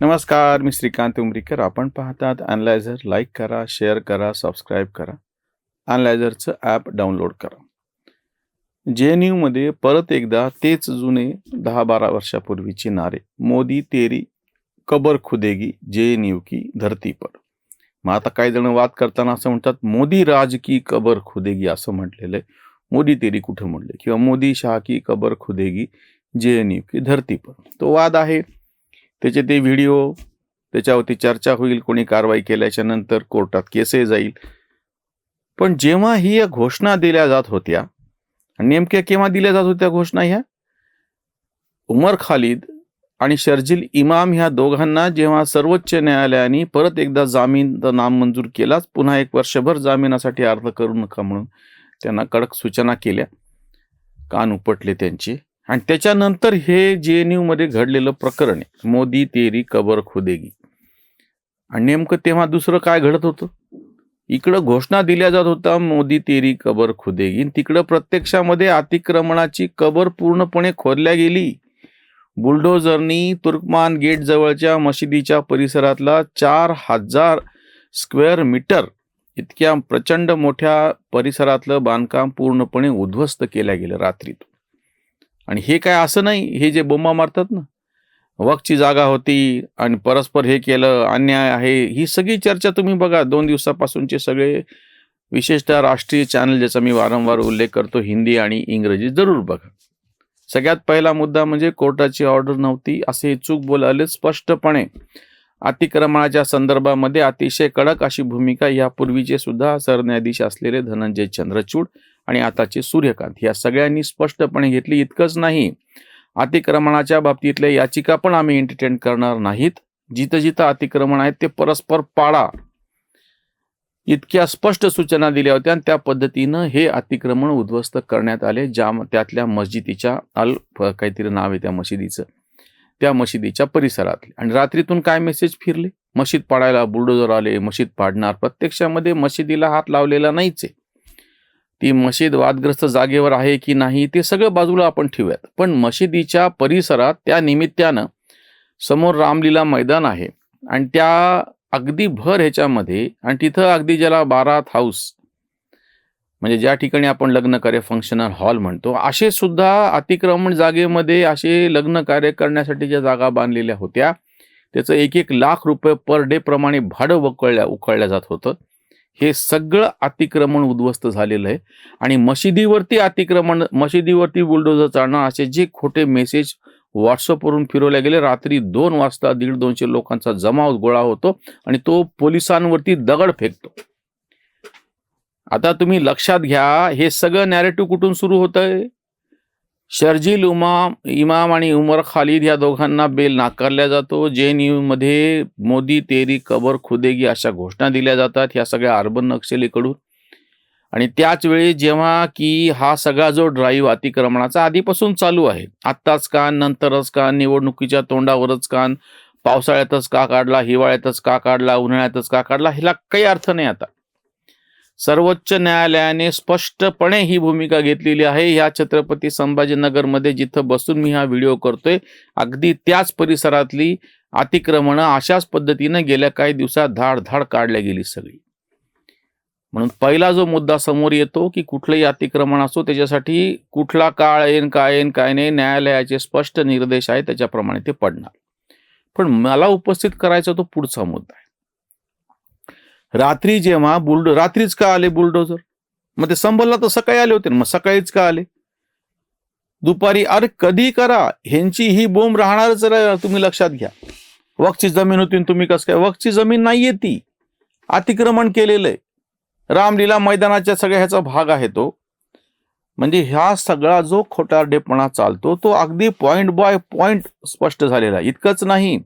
नमस्कार मी श्रीकांत उमरीकर. आपण पाहतात अनलायझर लाईक करा शेअर करा सबस्क्राईब करा. अनलायझरचं ॲप डाउनलोड करा. जे एन यूमध्ये परत एकदा तेच जुने दहा बारा वर्षापूर्वीची नारे. मोदी तेरी कबर खुदेगी जे एन यू की धरती पर. मग आता काही जण वाद करताना असं म्हणतात मोदी राज की कबर खुदेगी असं म्हटलेलं आहे. मोदी तेरी कुठं म्हटले? किंवा मोदी शाह की कबर खुदेगी जे एन यू की धरती पर. तो वाद आहे. त्याचे ते व्हिडिओ त्याच्यावरती चर्चा होईल कोणी कारवाई केल्याच्यानंतर कोर्टात केसही जाईल. पण जेव्हा ही या घोषणा दिल्या जात होत्या नेमक्या केव्हा दिल्या जात होत्या घोषणा ह्या? उमर खालिद आणि शर्जिल इमाम ह्या दोघांना जेव्हा सर्वोच्च न्यायालयाने परत एकदा जामीन नाममंजूर केलाच पुन्हा एक वर्षभर जामिनासाठी अर्ज करू नका म्हणून त्यांना कडक सूचना केल्या. कान उपटले त्यांचे. आणि त्याच्यानंतर हे जे एन यूमध्ये घडलेलं प्रकरण आहे. मोदी तेरी कबर खुदेगी. आणि नेमकं तेव्हा दुसरं काय घडत होतं? इकडं घोषणा दिल्या जात होता मोदी तेरी कबर खुदेगी. आणि तिकडं प्रत्यक्षामध्ये अतिक्रमणाची कबर पूर्णपणे खोदल्या गेली. बुलडोझरनी तुर्कमान गेट जवळच्या मशिदीच्या परिसरातला चार हजार स्क्वेअर मीटर इतक्या प्रचंड मोठ्या परिसरातलं बांधकाम पूर्णपणे उद्ध्वस्त केल्या गेलं रात्रीतून आणि हे काय असं नाही हे जे बोंबा मारतात ना वकची जागा होती आणि परस्पर हे केलं अन्याय आहे ही सगळी चर्चा तुम्ही बघा. दोन दिवसापासूनचे सगळे विशेषतः राष्ट्रीय चॅनल ज्याचा मी वारंवार उल्लेख करतो हिंदी आणि इंग्रजी जरूर बघा. सगळ्यात पहिला मुद्दा म्हणजे कोर्टाची ऑर्डर नव्हती असे चूक बोलावले स्पष्टपणे. अतिक्रमणाच्या संदर्भामध्ये अतिशय कडक अशी भूमिका यापूर्वीचे सुद्धा सरन्यायाधीश असलेले धनंजय चंद्रचूड आणि आताचे सूर्यकांत. या सगळ्यांनी स्पष्टपणे घेतली इतकंच नाही. अतिक्रमणाच्या बाबतीतल्या याचिका पण आम्ही एंटरटेन करणार नाहीत. जिथं जिथं अतिक्रमण आहेत ते परस्पर पाळा इतक्या स्पष्ट सूचना दिल्या होत्या आणि त्या पद्धतीनं हे अतिक्रमण उद्ध्वस्त करण्यात आले ज्या त्यातल्या मस्जिदीच्या अल काहीतरी नाव आहे त्या मशिदीचं. त्या मशिदीच्या परिसरात आणि रात्रीतून काय मेसेज फिरले? मशीद पाडायला बुलडोजर आले मशीद पाडणार. प्रत्यक्षामध्ये मशिदीला हात लावलेला नाहीच आहे. ती मशीद वादग्रस्त जागेवर आहे की नाही ते सगळं बाजूला आपण ठेवूयात. पण मशिदीच्या परिसरात त्या निमित्तानं समोर रामलीला मैदान आहे आणि त्या अगदी भर ह्याच्यामध्ये आणि तिथं अगदी ज्याला बारात हाऊस म्हणजे ज्या ठिकाणी आपण लग्न कार्य फंक्शनल हॉल म्हणतो असे सुद्धा अतिक्रमण जागेमध्ये असे लग्न कार्य करण्यासाठी ज्या जागा बांधलेल्या होत्या त्याचं एक एक लाख रुपये पर डे प्रमाणे भाडं वकळल्या उकळल्या जात होतं. हे सगळं अतिक्रमण उद्ध्वस्त झालेलं आहे. आणि मशिदीवरती अतिक्रमण मशिदीवरती बुलडोजर चालणं असे जे खोटे मेसेज व्हॉट्सअपवरून फिरवले गेले. रात्री दोन वाजता दीड दोनशे लोकांचा जमाव गोळा होतो आणि तो पोलिसांवरती दगड फेकतो. आता तुम्ही लक्षात घ्या हे सगळं नॅरेटिव्ह कुठून सुरू होत आहे शर्जील उमाम इमाम आणि उमर खालिद या दोघांना बेल नाकारल्या जातो. जे एन यूमध्ये मोदी तेरी कबर खुदेगी अशा घोषणा दिल्या जातात. ह्या सगळ्या अर्बन नक्षलीकडून. आणि त्याचवेळी जेव्हा की हा सगळा जो ड्राईव्ह अतिक्रमणाचा आधीपासून चालू आहे. आत्ताच का नंतरच का निवडणुकीच्या तोंडावरच का पावसाळ्यातच का काढला हिवाळ्यातच का काढला उन्हाळ्यातच का काढला ह्याला काही अर्थ नाही आता. सर्वोच्च न्यायालयाने स्पष्टपणे ही भूमिका घेतलेली आहे. ह्या छत्रपती संभाजीनगरमध्ये जिथं बसून मी हा व्हिडिओ करतोय अगदी त्याच परिसरातली अतिक्रमणं अशाच पद्धतीनं गेल्या काही दिवसात धाड धाड काढल्या गेली सगळी. म्हणून पहिला जो मुद्दा समोर येतो की कुठलंही अतिक्रमण असो त्याच्यासाठी कुठला काळ येईन काय येईन काय नाही न्यायालयाचे स्पष्ट निर्देश आहे त्याच्याप्रमाणे ते पडणार. पण मला उपस्थित करायचा तो पुढचा मुद्दा आहे. रात्री जेव्हा बुलडो रात्रीच का आले बुलडोजर मग ते संभलला तर सकाळी आले होते ना मग सकाळीच का आले? दुपारी अरे कधी करा ह्यांची ही बोंब राहणारच तुम्ही लक्षात घ्या. वक्तची जमीन होती तुम्ही कसं काय वक्तची जमीन नाहीये ती. अतिक्रमण केलेलं आहे. रामलीला मैदानाच्या सगळ्या ह्याचा भाग आहे तो. म्हणजे ह्या सगळा जो खोटारडेपणा चालतो तो अगदी पॉइंट बाय पॉइंट स्पष्ट झालेला आहे. इतकंच नाही.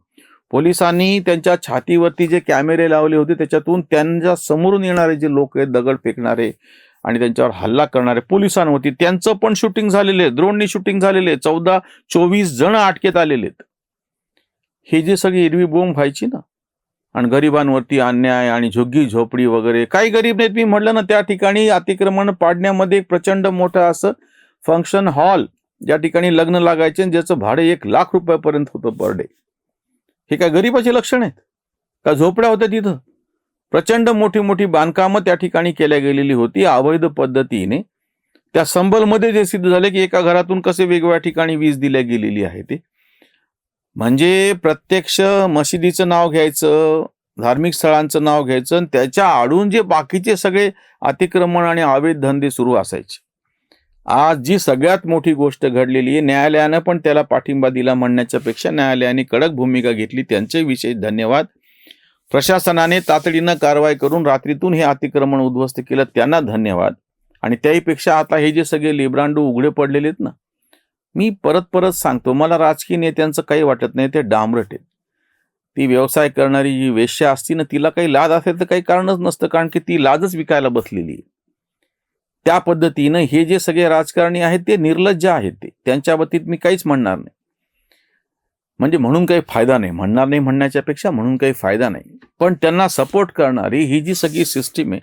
पोलिसांनी त्यांच्या छातीवरती जे कॅमेरे लावले होते त्याच्यातून त्यांच्या समोरून येणारे जे लोक आहेत दगड फेकणारे आणि त्यांच्यावर हल्ला करणारे पोलिसांवरती त्यांचं पण शूटिंग झालेले आहे. द्रोणनी शूटिंग झालेले आहे. चौदा चोवीस जण अटकेत आलेले आहेत. हे जे सगळी हिरवी बोंब व्हायची ना आणि गरिबांवरती अन्याय आणि झुग्गी झोपडी वगैरे काही गरीब नाहीत. मी म्हटलं ना त्या ठिकाणी अतिक्रमण पाडण्यामध्ये एक प्रचंड मोठं असं फंक्शन हॉल ज्या ठिकाणी लग्न लागायचे आणि ज्याचं भाडे एक लाख रुपयापर्यंत होतं पर डे हे काय गरिबाचे लक्षण आहेत? का झोपड्या होत्या तिथं? प्रचंड मोठी मोठी बांधकामं त्या ठिकाणी केल्या गेलेली होती. अवैध पद्धतीने त्या संबलमध्ये जे सिद्ध झाले की एका घरातून कसे वेगवेगळ्या ठिकाणी वीज दिल्या गेलेली आहे ते. म्हणजे प्रत्यक्ष मशिदीचं नाव घ्यायचं धार्मिक स्थळांचं नाव घ्यायचं आणि त्याच्या आडून जे बाकीचे सगळे अतिक्रमण आणि अवैध धंदे सुरू असायचे. आज जी सगळ्यात मोठी गोष्ट घडलेली आहे न्यायालयानं पण त्याला पाठिंबा दिला म्हणण्याच्या पेक्षा न्यायालयाने कडक भूमिका घेतली. त्यांचे विशेष धन्यवाद. प्रशासनाने तातडीनं कारवाई करून रात्रीतून हे अतिक्रमण उद्ध्वस्त केलं त्यांना धन्यवाद. आणि त्याहीपेक्षा आता हे जे सगळे लिब्रांडू उघडे पडलेले आहेत ना मी परत परत सांगतो मला राजकीय नेत्यांचं काही वाटत नाही ते डांबरट आहेत. ती व्यवसाय करणारी जी वेश्या असती ना तिला काही लाज असेल तर काही कारणच नसतं कारण की ती लाजच विकायला बसलेली आहे. त्या पद्धतीनं हे जे सगळे राजकारणी आहेत ते निर्लज्ज आहेत ते. त्यांच्या बाबतीत मी काहीच म्हणणार नाही. म्हणजे म्हणून काही फायदा नाही. म्हणणार नाही म्हणण्याच्या पेक्षा म्हणून काही फायदा नाही. पण त्यांना सपोर्ट करणारी ही जी सगळी सिस्टीम आहे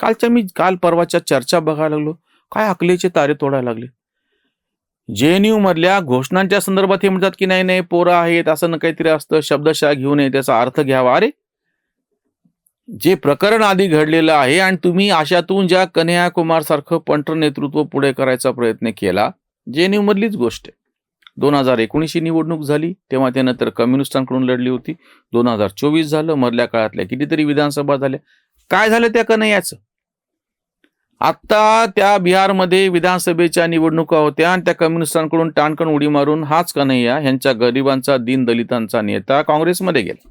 कालच्या मी काल परवाच्या चर्चा बघायला लागलो. काय अकलेचे तारे तोडायला लागले? जे एन यू मधल्या घोषणांच्या संदर्भात हे म्हणतात की नाही नाही पोरं आहेत असं न काहीतरी असतं शब्दशः घेऊ नये त्याचा अर्थ घ्यावा. अरे जे प्रकरण आधी घडलेलं आहे आणि तुम्ही अशातून ज्या कन्हैया कुमार सारखं पंटर नेतृत्व पुढे करायचा प्रयत्न केला जे मधलीच गोष्ट आहे. दोन हजार एकोणीसची निवडणूक झाली तेव्हा त्यानंतर कम्युनिस्टांकडून लढली होती. दोन हजार चोवीस झालं मधल्या काळातल्या कितीतरी विधानसभा झाल्या. काय झालं त्या कन्हैयाचं? आत्ता त्या बिहारमध्ये विधानसभेच्या निवडणुका होत्या आणि त्या कम्युनिस्टांकडून टाणकण उडी मारून हाच कन्हैया ह्यांच्या गरिबांचा दीन दलितांचा नेता काँग्रेसमध्ये गेला.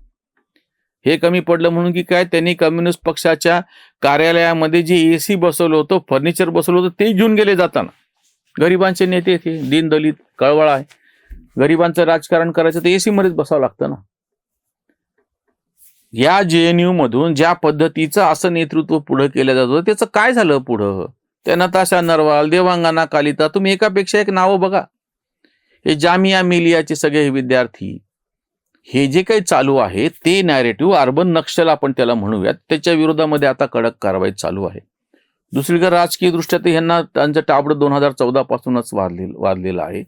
हे कमी पडलं म्हणून की काय त्यांनी कम्युनिस्ट पक्षाच्या कार्यालयामध्ये जे ए सी बसवलं होतं फर्निचर बसवलं होतं ते घेऊन गेले जाताना. गरिबांचे नेते ते दीनदलित कळवळा आहे. गरिबांचं राजकारण करायचं तर एसी मध्येच बसावं लागतं ना. या जे एन यू मधून ज्या पद्धतीचं असं नेतृत्व पुढं केलं जात होतं त्याचं काय झालं पुढं? त्या नताशा नरवाल देवांगाना कालिता तुम्ही एकापेक्षा एक नावं बघा. हे जामिया मिलियाचे सगळे हे विद्यार्थी हे जे काही चालू आहे ते नॅरेटिव्ह अर्बन नक्षल आपण त्याला म्हणूयात. त्याच्या विरोधामध्ये आता कडक कारवाई चालू आहे. दुसरीकडे राजकीय दृष्ट्या तर ह्यांना त्यांचं टाबडं दोन हजार चौदा पासूनच वाढले वाढलेलं आहे.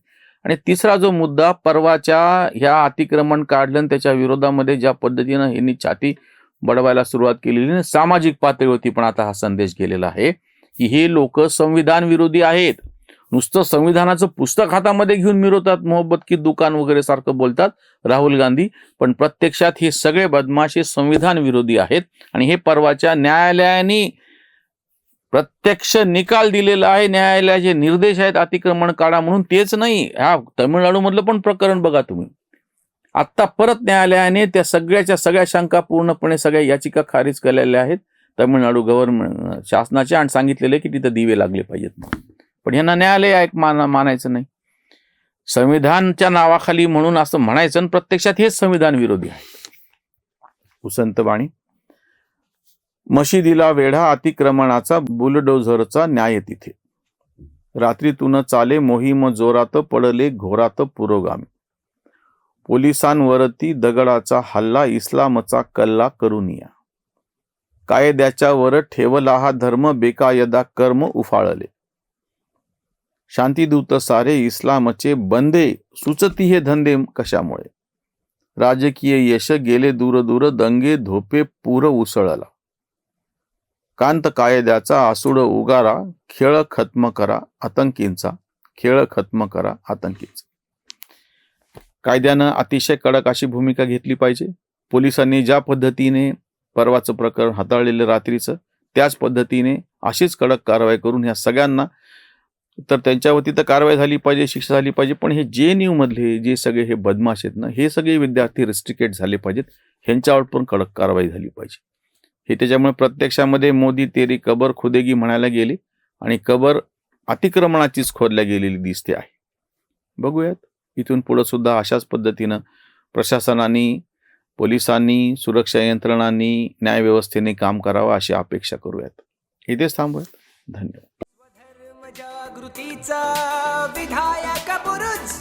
आणि तिसरा जो मुद्दा परवाच्या ह्या अतिक्रमण काढलं आणि त्याच्या विरोधामध्ये ज्या पद्धतीनं ह्यांनी छाती बडवायला सुरुवात केलेली सामाजिक पातळीवरती पण आता हा संदेश गेलेला आहे की हे लोक संविधान विरोधी आहेत. नुसतं संविधानाचं पुस्तक हातामध्ये घेऊन मिरवतात मोहब्बत की दुकान वगैरे सारखं बोलतात राहुल गांधी. पण प्रत्यक्षात हे सगळे बदमाशी संविधान विरोधी आहेत आणि हे परवाच्या न्यायालयाने प्रत्यक्ष निकाल दिलेला आहे. न्यायालयाचे निर्देश आहेत अतिक्रमण काढा म्हणून. तेच नाही ह्या तमिळनाडूमधलं पण प्रकरण बघा तुम्ही. आत्ता परत न्यायालयाने त्या सगळ्याच्या सगळ्या शंका पूर्णपणे सगळ्या याचिका खारिज केलेल्या आहेत. तमिळनाडू गव्हर्नमेंट शासनाच्या आणि सांगितलेले की तिथं दिवे लागले पाहिजेत म्हणून. पण यांना न्यायालय ऐक मान मानायचं नाही. संविधानच्या नावाखाली म्हणून असं म्हणायचं आणि प्रत्यक्षात हेच संविधान विरोधी आहे. उसंतवाणी मशिदीला वेढा अतिक्रमणाचा बुलडोझरचा न्याय तिथे. रात्रीतून चाले मोहीम जोरात पडले घोरात पुरोगामी. पोलिसांवरती दगडाचा हल्ला इस्लामचा कल्ला करून या. कायद्याच्या वर ठेवला हा धर्म बेकायदा कर्म उफाळले. शांतीदूत सारे इस्लामचे बंदे सुचती हे धंदे कशामुळे? राजकीय यश गेले दूर दूर दंगे धोपे पूर उसळला. कांत कायद्याचा आसुड उगारा खेळ खत्म करा आतंकींचा खेळ खत्म करा आतंकींचा. कायद्यानं अतिशय कडक अशी भूमिका घेतली पाहिजे. पोलिसांनी ज्या पद्धतीने परवाचं प्रकरण हाताळलेलं रात्रीचं त्याच पद्धतीने अशीच कडक कारवाई करून ह्या सगळ्यांना तर त्यांच्यावरती तर कारवाई झाली पाहिजे शिक्षा झाली पाहिजे. पण हे जे एन यूमधले जे सगळे हे बदमाश आहेत ना हे सगळे विद्यार्थी रिस्ट्रिकेट झाले पाहिजेत. ह्यांच्यावर पण कडक कारवाई झाली पाहिजे. हे त्याच्यामुळे प्रत्यक्षामध्ये मोदी तेरी कबर खुदेगी म्हणायला गेले आणि कबर अतिक्रमणाचीच खोदल्या गेलेली दिसते आहे. बघूयात. इथून पुढं सुद्धा अशाच पद्धतीनं प्रशासनाने पोलिसांनी सुरक्षा यंत्रणांनी न्यायव्यवस्थेने काम करावं अशी अपेक्षा करूयात. इथेच थांबूयात. धन्यवाद. कृतीचा विधायक बुरुज